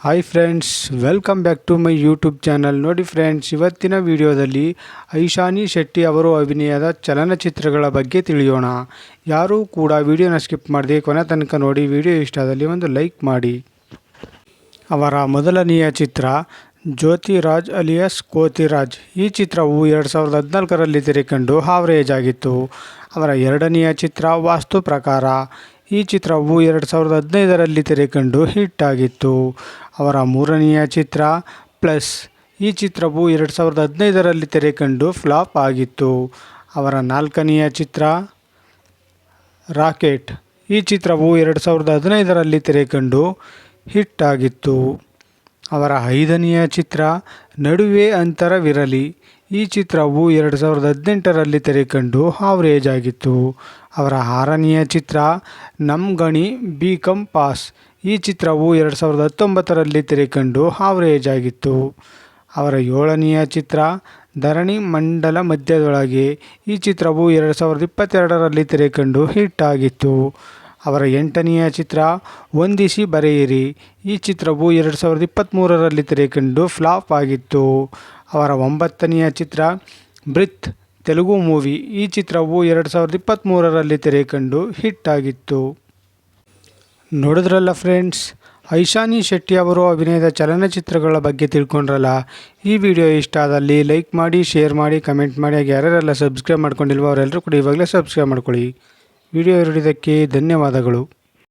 Hi friends welcome back to my YouTube channel ನೋಡಿ friends ಇವತ್ತಿನ ವಿಡಿಯೋದಲ್ಲಿ ಐಶಾನಿ ಶೆಟ್ಟಿ ಅವರು ಅಭಿನಯದ ಚಲನಚಿತ್ರಗಳ ಬಗ್ಗೆ ತಿಳಿಯೋಣ. ಯಾರೂ ಕೂಡ ವಿಡಿಯೋನ ಸ್ಕಿಪ್ ಮಾಡದೆ ಕೊನೆ ತನಕ ನೋಡಿ ವಿಡಿಯೋ ಇಷ್ಟ ಆದಲ್ಲಿ ಒಂದು ಲೈಕ್ ಮಾಡಿ. ಅವರ ಮೊದಲನೆಯ ಚಿತ್ರ ಜ್ಯೋತಿರಾಜ್ ಅಲಿಯಸ್ ಕೋತಿರಾಜ್. ಈ ಚಿತ್ರವು ಎರಡು ಸಾವಿರದ ಹದಿನಾಲ್ಕರಲ್ಲಿ ತೆರೆಕಂಡು ಹಾವರೇಜ್ ಆಗಿತ್ತು ಅವರ ಎರಡನೆಯ ಚಿತ್ರ ವಾಸ್ತು ಪ್ರಕಾರ ಈ ಚಿತ್ರವು ಎರಡು ಸಾವಿರದ ಹದಿನೈದರಲ್ಲಿ ತೆರೆಕಂಡು ಹಿಟ್ ಆಗಿತ್ತು. ಅವರ ಮೂರನೆಯ ಚಿತ್ರ ಪ್ಲಸ್. ಈ ಚಿತ್ರವು ಎರಡು ಸಾವಿರದ ಹದಿನೈದರಲ್ಲಿ ತೆರೆಕಂಡು ಫ್ಲಾಪ್ ಆಗಿತ್ತು. ಅವರ ನಾಲ್ಕನೆಯ ಚಿತ್ರ ರಾಕೆಟ್. ಈ ಚಿತ್ರವು ಎರಡು ಸಾವಿರದ ಹದಿನೈದರಲ್ಲಿ ತೆರೆಕಂಡು ಹಿಟ್ ಆಗಿತ್ತು. ಅವರ ಐದನೆಯ ಚಿತ್ರ ನಡುವೆ ಅಂತರವಿರಲಿ. ಈ ಚಿತ್ರವು ಎರಡು ಸಾವಿರದ ಹದಿನೆಂಟರಲ್ಲಿ ತೆರೆಕಂಡು ಆವ್ರೇಜ್ ಆಗಿತ್ತು ಅವರ ಆರನೆಯ ಚಿತ್ರ ನಮ್ ಗಣಿ ಬಿ ಕಮ್ ಪಾಸ್. ಈ ಚಿತ್ರವು ಎರಡು ಸಾವಿರದ ಹತ್ತೊಂಬತ್ತರಲ್ಲಿ ತೆರೆಕಂಡು ಆವ್ರೇಜ್ ಆಗಿತ್ತು ಅವರ ಏಳನೆಯ ಚಿತ್ರ, ಧರಣಿ ಮಂಡಲ ಮಧ್ಯದೊಳಗೆ. ಈ ಚಿತ್ರವು ಎರಡು ಸಾವಿರದ ಇಪ್ಪತ್ತೆರಡರಲ್ಲಿ ತೆರೆಕಂಡು ಹಿಟ್ ಆಗಿತ್ತು. ಅವರ ಎಂಟನೆಯ ಚಿತ್ರ ವಂದಿಸಿ ಬರೆಯಿರಿ ಈ ಚಿತ್ರವು ಎರಡು ಸಾವಿರದ ಇಪ್ಪತ್ತ್ಮೂರರಲ್ಲಿ ತೆರೆಕಂಡು ಫ್ಲಾಪ್ ಆಗಿತ್ತು. ಅವರ ಒಂಬತ್ತನೆಯ ಚಿತ್ರ ಬ್ರಿತ್ ತೆಲುಗು ಮೂವಿ, ಈ ಚಿತ್ರವು ಎರಡು ಸಾವಿರದ ಇಪ್ಪತ್ತ್ಮೂರರಲ್ಲಿ ತೆರೆಕಂಡು ಹಿಟ್ ಆಗಿತ್ತು. ನೋಡಿದ್ರಲ್ಲ ಫ್ರೆಂಡ್ಸ್, ಐಶಾನಿ ಶೆಟ್ಟಿ ಅವರು ಅಭಿನಯದ ಚಲನಚಿತ್ರಗಳ ಬಗ್ಗೆ ತಿಳ್ಕೊಂಡ್ರಲ್ಲ? ಈ ವಿಡಿಯೋ ಇಷ್ಟ ಆದಲ್ಲಿ ಲೈಕ್ ಮಾಡಿ, ಶೇರ್ ಮಾಡಿ, ಕಮೆಂಟ್ ಮಾಡಿ. ಹಾಗೆ ಯಾರ್ಯಾರೆಲ್ಲ ಸಬ್ಸ್ಕ್ರೈಬ್ ಮಾಡ್ಕೊಂಡಿಲ್ವೋ ಅವರೆಲ್ಲರೂ ಕೂಡ ಇವಾಗಲೇ ಸಬ್ಸ್ಕ್ರೈಬ್ ಮಾಡ್ಕೊಳ್ಳಿ. ವಿಡಿಯೋ ನೋಡಿದ್ದಕ್ಕೆ ಧನ್ಯವಾದಗಳು.